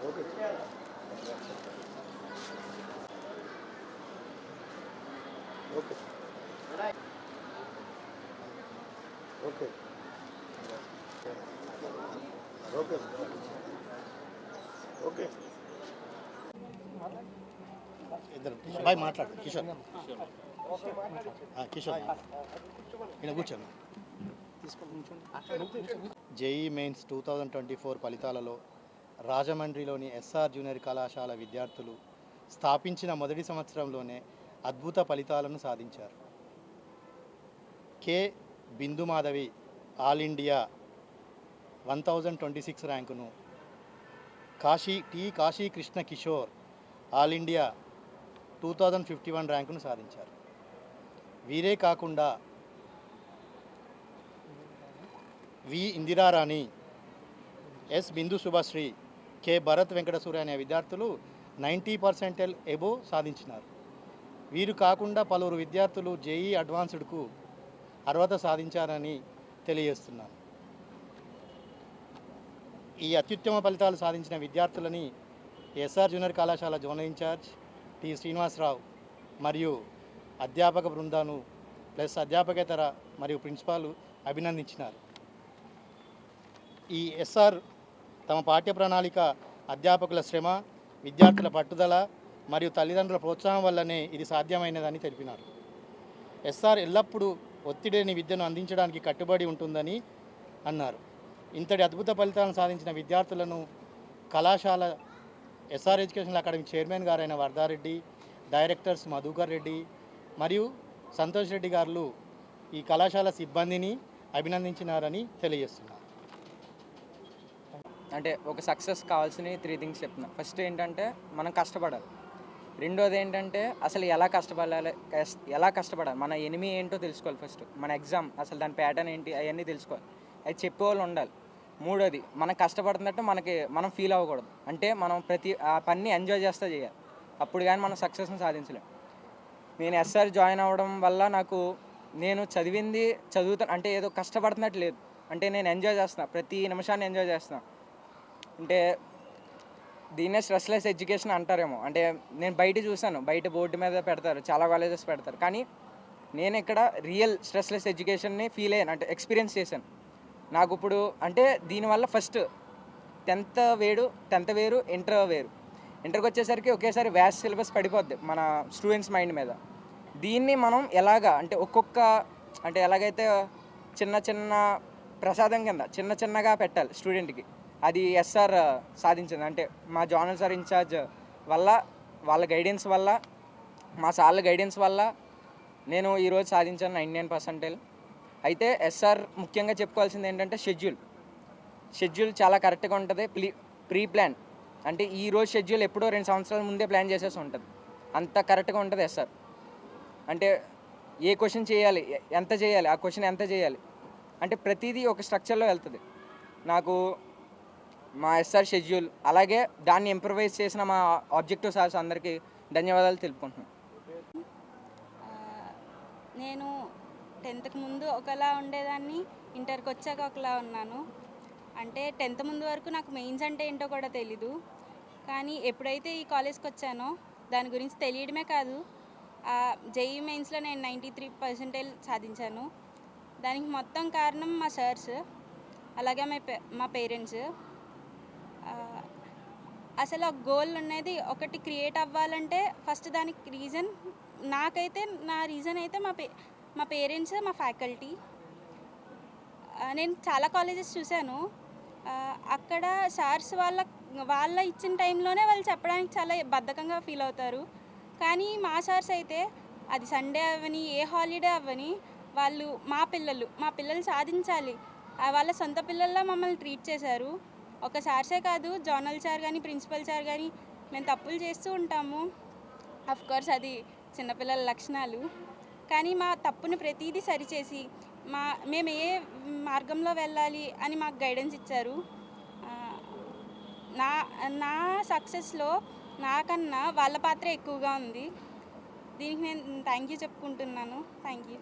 Okay okay okay okay okay ఇద్దరు bye మాట్లాడు కిషోర్ కిషోర్ కూర్చోండి. JEE mains two thousand twenty four ఫలితాలలో రాజమండ్రిలోని ఎస్ఆర్ జూనియర్ కళాశాల విద్యార్థులు స్థాపించిన మొదటి సంవత్సరంలోనే అద్భుత ఫలితాలను సాధించారు. K. Bindu Madhavi all India one thousand twenty six ర్యాంకును Kashi T. Kashi Krishna Kishore all India two thousand fifty one ర్యాంకును సాధించారు. వీరే కాకుండా V. Indirarani S. Bindu Subhashri K. Bharat Venkatasurya అనే విద్యార్థులు నైంటీ పర్సెంటల్ ఎబో సాధించినారు. వీరు కాకుండా పలువురు విద్యార్థులు జేఈ అడ్వాన్స్డ్కు అర్హత సాధించారని తెలియజేస్తున్నాను. ఈ అత్యుత్తమ ఫలితాలు సాధించిన విద్యార్థులని ఎస్ఆర్ జూనియర్ కళాశాల జోనల్ ఇన్ఛార్జ్ టి. శ్రీనివాసరావు మరియు అధ్యాపక బృందాను ప్లస్ అధ్యాపకేతర మరియు ప్రిన్సిపాల్ అభినందించినారు. ఈ ఎస్ఆర్ తమ పాఠ్య ప్రణాళిక అధ్యాపకుల శ్రమ విద్యార్థుల పట్టుదల మరియు తల్లిదండ్రుల ప్రోత్సాహం వల్లనే ఇది సాధ్యమైనదని తెలిపినారు. ఎస్ఆర్ ఎల్లప్పుడూ ఒత్తిడిని విద్యను అందించడానికి కట్టుబడి ఉంటుందని అన్నారు. ఇంతటి అద్భుత ఫలితాలను సాధించిన విద్యార్థులను కళాశాల ఎస్ఆర్ ఎడ్యుకేషన్ అకాడమీ చైర్మన్ గారైన వర్ధారెడ్డి డైరెక్టర్స్ మధుకర్ రెడ్డి మరియు సంతోష్ రెడ్డి గారు ఈ కళాశాల సిబ్బందిని అభినందించినారని తెలియజేస్తున్నారు. అంటే ఒక సక్సెస్ కావాల్సిన త్రీ థింగ్స్ చెప్తున్నా. ఫస్ట్ ఏంటంటే మనం కష్టపడాలి. రెండోది ఏంటంటే అసలు ఎలా కష్టపడాలి ఎలా కష్టపడాలి మన ఎనిమి ఏంటో తెలుసుకోవాలి ఫస్ట్ మన ఎగ్జామ్ అసలు దాని ప్యాటర్న్ ఏంటి అవన్నీ తెలుసుకోవాలి. అది చెప్పేవాళ్ళు ఉండాలి. మూడోది మనం కష్టపడుతున్నట్టు మనకి మనం ఫీల్ అవ్వకూడదు. అంటే మనం ప్రతి ఆ పని ఎంజాయ్ చేస్తూ చేయాలి. అప్పుడు కానీ మనం సక్సెస్ని సాధించలేం. నేను ఎస్ఆర్ జాయిన్ అవ్వడం వల్ల నాకు నేను చదివింది చదువుతాను అంటే ఏదో కష్టపడుతున్నట్టు లేదు. అంటే నేను ఎంజాయ్ చేస్తున్నా ప్రతి నిమిషాన్ని ఎంజాయ్ చేస్తున్నా. అంటే దీన్నే స్ట్రెస్లెస్ ఎడ్యుకేషన్ అంటారేమో. అంటే నేను బయట చూశాను బయట బోర్డు మీద పెడతారు చాలా కాలేజెస్ పెడతారు. కానీ నేను ఇక్కడ రియల్ స్ట్రెస్లెస్ ఎడ్యుకేషన్ని ఫీల్ అయ్యాను అంటే ఎక్స్పీరియన్స్ చేశాను. నాకు ఇప్పుడు అంటే దీనివల్ల ఫస్ట్ టెన్త్ వేడు టెన్త్ వేరు ఇంటర్ వేరు. ఇంటర్కి వచ్చేసరికి ఒకేసారి వ్యాస్ సిలబస్ పడిపోద్ది మన స్టూడెంట్స్ మైండ్ మీద. దీన్ని మనం ఎలాగా అంటే ఒక్కొక్క అంటే ఎలాగైతే చిన్న చిన్న ప్రసాదం కింద చిన్న చిన్నగా పెట్టాలి స్టూడెంట్కి. అది ఎస్ఆర్ సాధించింది. అంటే మా జోనల్ సార్ ఇన్ఛార్జ్ వల్ల వాళ్ళ గైడెన్స్ వల్ల మా సార్ల గైడెన్స్ వల్ల నేను ఈరోజు సాధించాను నైంటీ నైన్ పర్సెంటేజ్. అయితే ఎస్ఆర్ ముఖ్యంగా చెప్పుకోవాల్సింది ఏంటంటే షెడ్యూల్. షెడ్యూల్ చాలా కరెక్ట్గా ఉంటుంది. ప్రీ ప్రీ ప్లాన్ అంటే ఈ రోజు షెడ్యూల్ ఎప్పుడో రెండు సంవత్సరాల ముందే ప్లాన్ చేసేసి ఉంటుంది. అంత కరెక్ట్గా ఉంటుంది ఎస్ఆర్. అంటే ఏ క్వశ్చన్ చేయాలి ఎంత చేయాలి ఆ క్వశ్చన్ ఎంత చేయాలి? అంటే ప్రతిదీ ఒక స్ట్రక్చర్లో వెళ్తుంది. నాకు మా ఎస్ఆర్ షెడ్యూల్. అలాగే దాన్ని ఇంప్రవైజ్ చేసిన మా ఆబ్జెక్టివ్ సార్స్ అందరికీ ధన్యవాదాలు తెలుపుకుంటున్నాను నేను టెన్త్కి ముందు ఒకలా ఉండేదాన్ని ఇంటర్కి వచ్చాక ఒకలా ఉన్నాను. అంటే టెన్త్ ముందు వరకు నాకు మెయిన్స్ అంటే ఏంటో కూడా తెలీదు. కానీ ఎప్పుడైతే ఈ కాలేజ్కి వచ్చానో దాని గురించి తెలియడమే కాదు. జేఈ మెయిన్స్లో నేను నైంటీ త్రీ పర్సెంటేజ్ సాధించాను. దానికి మొత్తం కారణం మా సార్స్ అలాగే మా పే మా పేరెంట్స్. అసలు ఆ గోల్ అనేది ఒకటి క్రియేట్ అవ్వాలంటే ఫస్ట్ దానికి రీజన్ నాకైతే నా రీజన్ అయితే మా పే మా పేరెంట్స్ మా ఫ్యాకల్టీ నేను చాలా కాలేజెస్ చూశాను. అక్కడ సార్స్ వాళ్ళ వాళ్ళ ఇచ్చిన టైంలోనే వాళ్ళు చెప్పడానికి చాలా బద్ధకంగా ఫీల్ అవుతారు. కానీ మా సార్స్ అయితే అది సండే అవ్వని ఏ హాలిడే అవ్వని వాళ్ళు మా పిల్లలు మా పిల్లలు సాధించాలి. వాళ్ళ సొంత పిల్లల్లా మమ్మల్ని ట్రీట్ చేశారు. ఒక సార్సే కాదు జోనల్ సార్ కానీ ప్రిన్సిపల్ సార్ కానీ మేము తప్పులు చేస్తూ ఉంటాము. అఫ్ కోర్స్ అది చిన్నపిల్లల లక్షణాలు. కానీ మా తప్పును ప్రతిదీ సరిచేసి మా మేము ఏ మార్గంలో వెళ్ళాలి అని మాకు గైడెన్స్ ఇచ్చారు. నా నా సక్సెస్లో నాకన్నా వాళ్ళ పాత్ర ఎక్కువగా ఉంది. దీనికి నేను థ్యాంక్ యూ చెప్పుకుంటున్నాను. Thank you